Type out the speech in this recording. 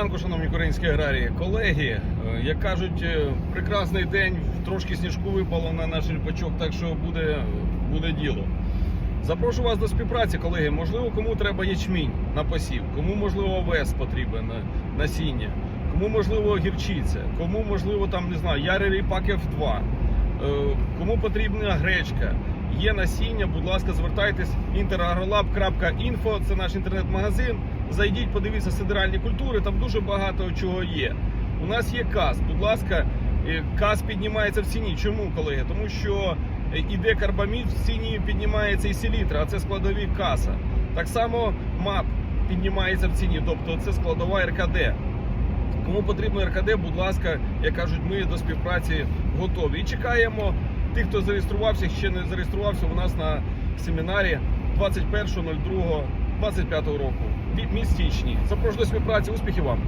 ранку, шановні українські аграрії. Колеги, е, як кажуть, е, прекрасний день, трошки сніжку випало на наш ріпачок, так що буде, буде діло. Запрошую вас до співпраці, колеги. Можливо, кому треба ячмінь на посів, кому можливо овес потрібен насіння, кому можливо гірчиця, кому можливо там не знаю, ярий ріпак F2, е, кому потрібна гречка. Є насіння, будь ласка, звертайтесь interagrolab.info, це наш інтернет-магазин. Зайдіть, подивіться сидеральні культури, там дуже багато чого є. У нас є каз. Будь ласка, е, каз піднімається в ціні. Чому, колеги? Тому що е, іде карбамід, в ціні піднімається і селітра, а це складові каса. Так само МАП піднімається в ціні, тобто це складова РКД. Кому потрібно РКД, будь ласка, як кажуть, ми до співпраці готові. І чекаємо тих, хто зареєструвався, ще не зареєструвався у нас на семінарі 21.02.25 року. в містічні. Запрошую до співпраці, успіхів вам!